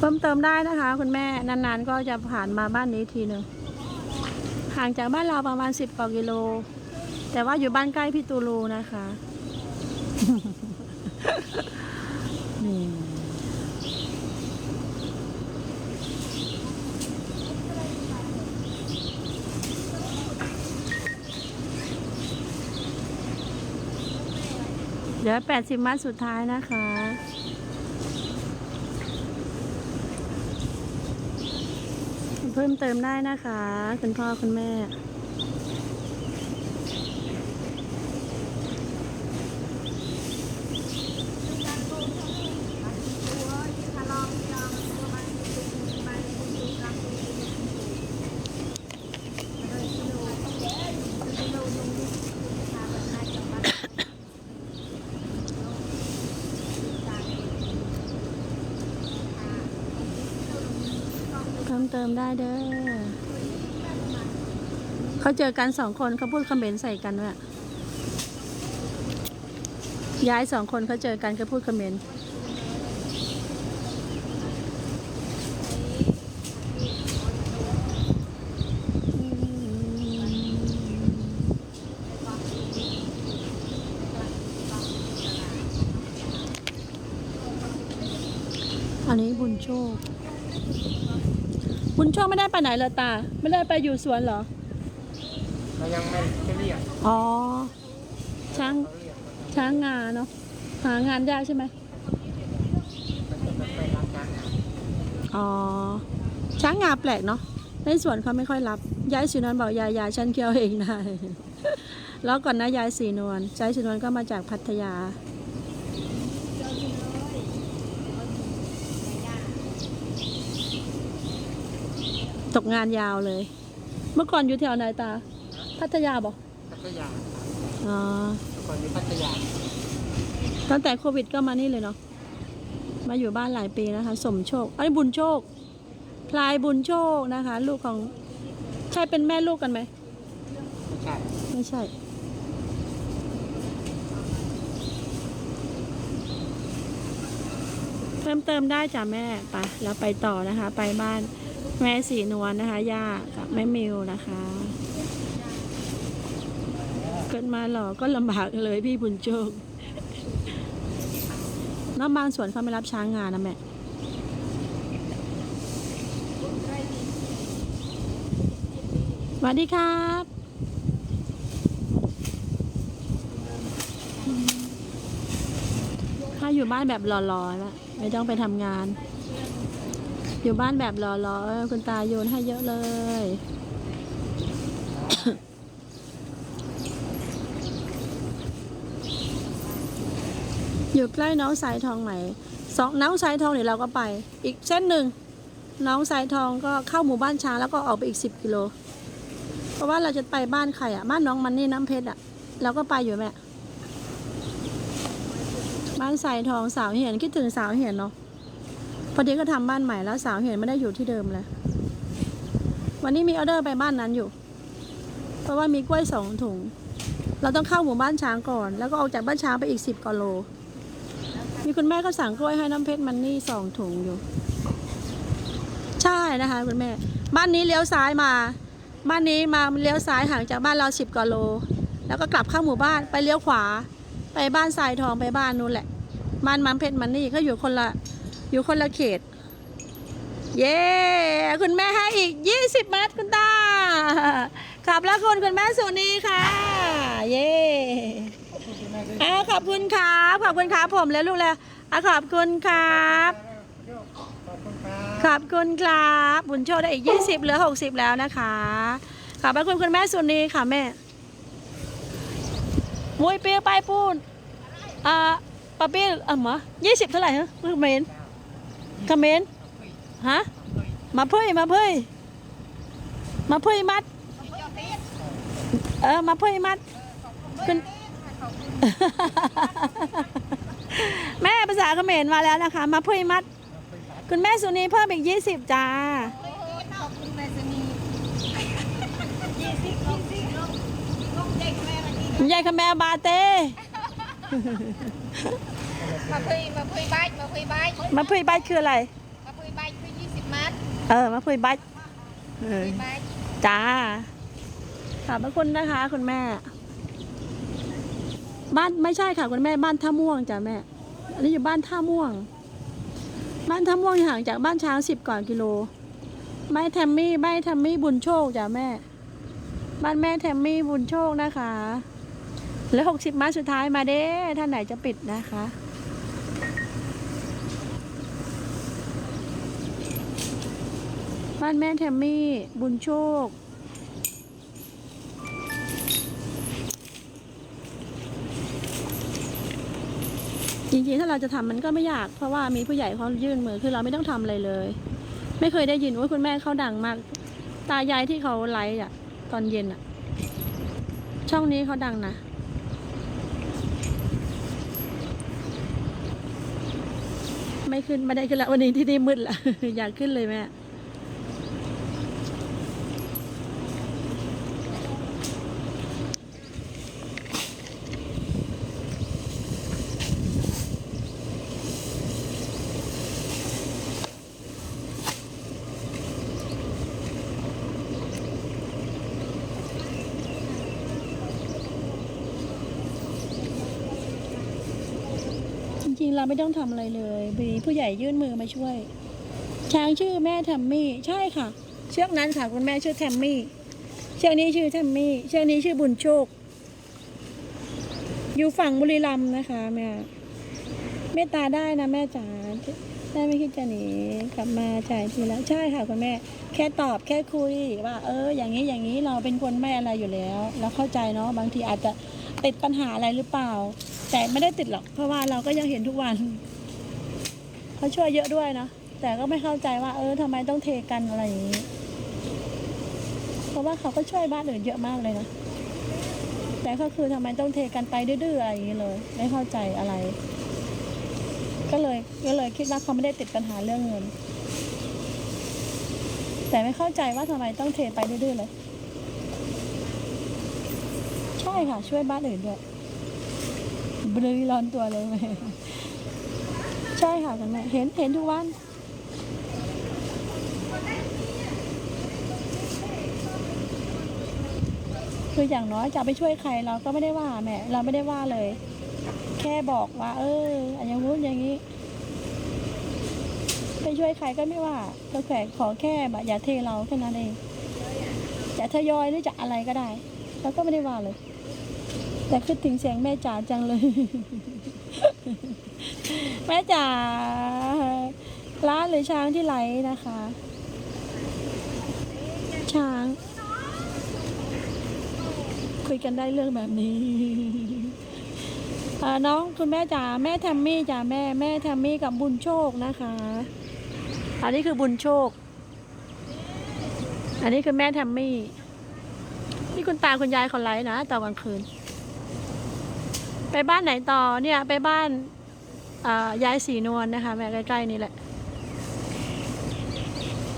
เพิ่มเติมได้นะคะ คุณแม่นานๆ ก็จะผ่านมาบ้านนี้ทีหนึ่งห่างจากบ้านเราประมาณ10กว่ากิโล แต่ว่าอยู่บ้านใกล้พี่ตูลูนะคะนี่เดี๋ยว80 มัดสุดท้ายนะคะ เพิ่มเติมได้นะคะ คุณพ่อคุณแม่ เติมได้เด้อเขาเจอกันสองคนเขาพูดคอมเมนต์ใส่กันว่าย้ายสองคนเขาเจอกันเขาพูดคอมเมนต์อันนี้บุญโชค บุญโชคไม่ได้ไปไหนเลยตา ไม่ได้ไปอยู่สวนเหรอ เรายังไม่ได้เรียกอ๋อ ช้าง เขาเรียกช้างงาเนาะ หางานยากใช่ไหมมันจะไปรับจ้างอ๋อ ช้างงาแปลกเนาะ ในสวนเขาไม่ค่อยรับ ยายสีนวลบอกยายยายฉันเคี้ยวเองได้ แล้วก่อนนะยายสีนวลยายสีนวลก็มาจากพัทยา ตกงานยาวเลย เมื่อก่อนอยู่แถวไหนตา พัทยาบอกพัทยาอ๋อก่อนอยู่พัทยา ตั้งแต่โควิดก็มานี่เลยเนาะ มาอยู่บ้านหลายปีนะคะ สมโชคไอ้ยบุญโชค พลายบุญโชคนะคะ ลูกของ ใช่เป็นแม่ลูกกันไหม ไม่ใช่ไม่ใช่ เพิ่มเติมได้จ้ะแม่ไปแล้วไปต่อนะคะ ไปบ้าน แม่สีนวลนะคะ ย่ากับแม่มิวนะคะ เกิดมาหล่อก็ลำบากเลยพี่บุญโชค น้ำบางสวนเขาไม่รับช้างงานนะแม่สวัสดีครับถ้าอยู่บ้านแบบหล่อๆแล้วไม่ต้องไปทำงาน อยู่บ้านแบบหล่อๆคุณตาโยนให้เยอะเลย อยู่ใกล้น้องสายทองไหมสองน้องสายทองเดี๋ยวเราก็ไป อีกเส้นหนึ่งน้องสายทองก็เข้าหมู่บ้านช้างแล้วก็ออกไปอีกสิบกิโล เพราะว่าเราจะไปบ้านใครอะ บ้านน้องมันนี่น้ำเพชรอะ เราก็ไปอยู่แม่ บ้านสายทองสาวเหียนคิดถึงสาวเหียนเนาะ อดีก็ทำบ้านใหม่แล้วสาวเหียนไม่ได้อยู่ที่เดิมเลย วันนี้มีออเดอร์ไปบ้านนั้นอยู่ เพราะว่ามีกล้วยสองถุง เราต้องเข้าหมู่บ้านช้างก่อน แล้วก็ออกจากบ้านช้างไปอีกสิบกิโล มีคุณแม่ก็สั่งกล้วยให้น้ำเพชรมันนี่สองถุงอยู่ ใช่นะคะคุณแม่ บ้านนี้เลี้ยวซ้ายมา บ้านนี้มาเลี้ยวซ้ายห่างจากบ้านเราสิบกิโล แล้วก็กลับเข้าหมู่บ้านไปเลี้ยวขวา ไปบ้านทรายทองไปบ้านนู้นแหละบ้านมัมเพชรมันนี่ก็อยู่คนละ อยู่คนละเขต เย้ คุณแม่ให้อีก 20มัดคุณตาขอบพระคุณคุณแม่สุนีค่ะ เย้อ่าขอบคุณครับขอบคุณครับผมแล้วลูกแล้วอะขอบคุณครับ ขอบคุณครับ บุญโชคได้อีก 20 เหลือ 60 แล้วนะคะ ขอบพระคุณคุณแม่สุนีค่ะแม่มุ้ยเปียไปปูนอ่าปะเปียอะหมอ20เท่าไหร่ฮะคอเมน ต์คอมเมนฮะมาเพ่ยมาเพ่ยมาเพ่ยมัด เออมาเพ่ยมัดคุณแม่ภาษาเขมรมาแล้วนะคะ มาเพ่ยมัด คุณแม่สุนีเพิ่มอีกยี่สิบจ้าขอบคุณแม่สนียี่สิบยี่สิบลูกลูกเด็กแม่มาที่ยายขแมบาเต้ มาคุยมาคุยใบมาคุยใบมาเพ่ยบ้านคืออะไร มาคุยใบเออมาคุยบัสเออไปจ้าขอบพระคุณนะคะคุณแม่ บ้านไม่ใช่ค่ะคุณแม่บ้านท่าม่วงจ้ะแม่ อันนี้อยู่บ้านท่าม่วง บ้านท่าม่วงห่างจากบ้านช้างสิบกว่ากิโลไม่แทมมี่ไม่แทมมี่บุญโชคจ้ะแม่ บ้านแม่แทมมี่บุญโชคนะคะเหลือหกสิบมาสุดท้ายมาเด้ ท่านไหนจะปิดนะคะ บ้านแม่แทมมี่ บุญโชค จริงๆ ถ้าเราจะทำมันก็ไม่ยาก เพราะว่ามีผู้ใหญ่เขายื่นมือ คือเราไม่ต้องทำอะไรเลย ไม่เคยได้ยินว่าคุณแม่เขาดังมาก ตายายที่เขาไลฟ์อะตอนเย็นอะช่องนี้เขาดังนะไม่ขึ้นไม่ได้ขึ้นและวันนี้ที่นี่มืดละอยากขึ้นเลยแม่ ริงๆเราไม่ต้องทำอะไรเลยมีผู้ใหญ่ยื่นมือมาช่วย ช้างชื่อแม่แทมมี่ ใช่ค่ะ เชือกนั้นค่ะคุณแม่ชื่อแทมมี่ เชือกนี้ชื่อแทมมี่ เชือกนี้ชื่อบุญโชค อยู่ฝั่งบุรีรัมย์นะคะแม่เมตตาได้นะแม่จ๋าแม่ไม่คิดจะหนีกลับมาจ่ายทีแล้วใช่ค่ะคุณแม่ แค่ตอบแค่คุยว่า เออ อย่างนี้อย่างนี้เราเป็นคนไม่อะไรอยู่แล้วเราเข้าใจเนาะบางทีอาจจะ ติดปัญหาอะไรหรือเปล่า แต่ไม่ได้ติดหรอก เพราะว่าเราก็ยังเห็นทุกวันเขาช่วยเยอะด้วยนะแต่ก็ไม่เข้าใจว่า เออทำไมต้องเทกันอะไรอย่างนี้ เพราะว่าเขาก็ช่วยบ้านอื่นเยอะมากเลยนะแต่ก็คือทำไมต้องเทกันไปดื้อๆอะไรอย่างนี้เลย ไม่เข้าใจอะไร ก็เลยก็เลยคิดว่าเขาไม่ได้ติดปัญหาเรื่องเงิน แต่ไม่เข้าใจว่าทำไมต้องเทไปดื้อๆเลย ใช่ ค่ะ ช่วยบ้านอื่นด้วยบริร้อนตัวเลยแม่ใช่ค่ะคุณแม่เห็นเห็นทุกวันคืออย่างน้อยจะไปช่วยใครเราก็ไม่ได้ว่าแม่เราไม่ได้ว่าเลย แค่บอกว่า เอออย่างงู้นอย่างนี้ไปช่วยใครก็ไม่ว่าก็แค่ขอแค่แบบอย่าเทเราแค่นั้นเองจะทยอยหรือจะอะไรก็ได้เราก็ไม่ได้ว่าเลย แต่คิดถึงเสียงแม่จ๋าจังเลย แม่จ๋าร้าหรือช้างที่ไหลนะคะ ช้าง คุยกันได้เรื่องแบบนี้น้องคุณแม่จ๋าแม่แทมมี่จ๋าแม่แม่แทมมี่กับบุญโชคนะคะ อันนี้คือบุญโชค อันนี้คือแม่แทมมี่นี่คุณตาคุณยายเขาไลฟ์นะตอนกลางคืน ไปบ้านไหนต่อเนี่ยไปบ้านยายสีนวลนะคะแม่ใกล้ๆนี่แหละ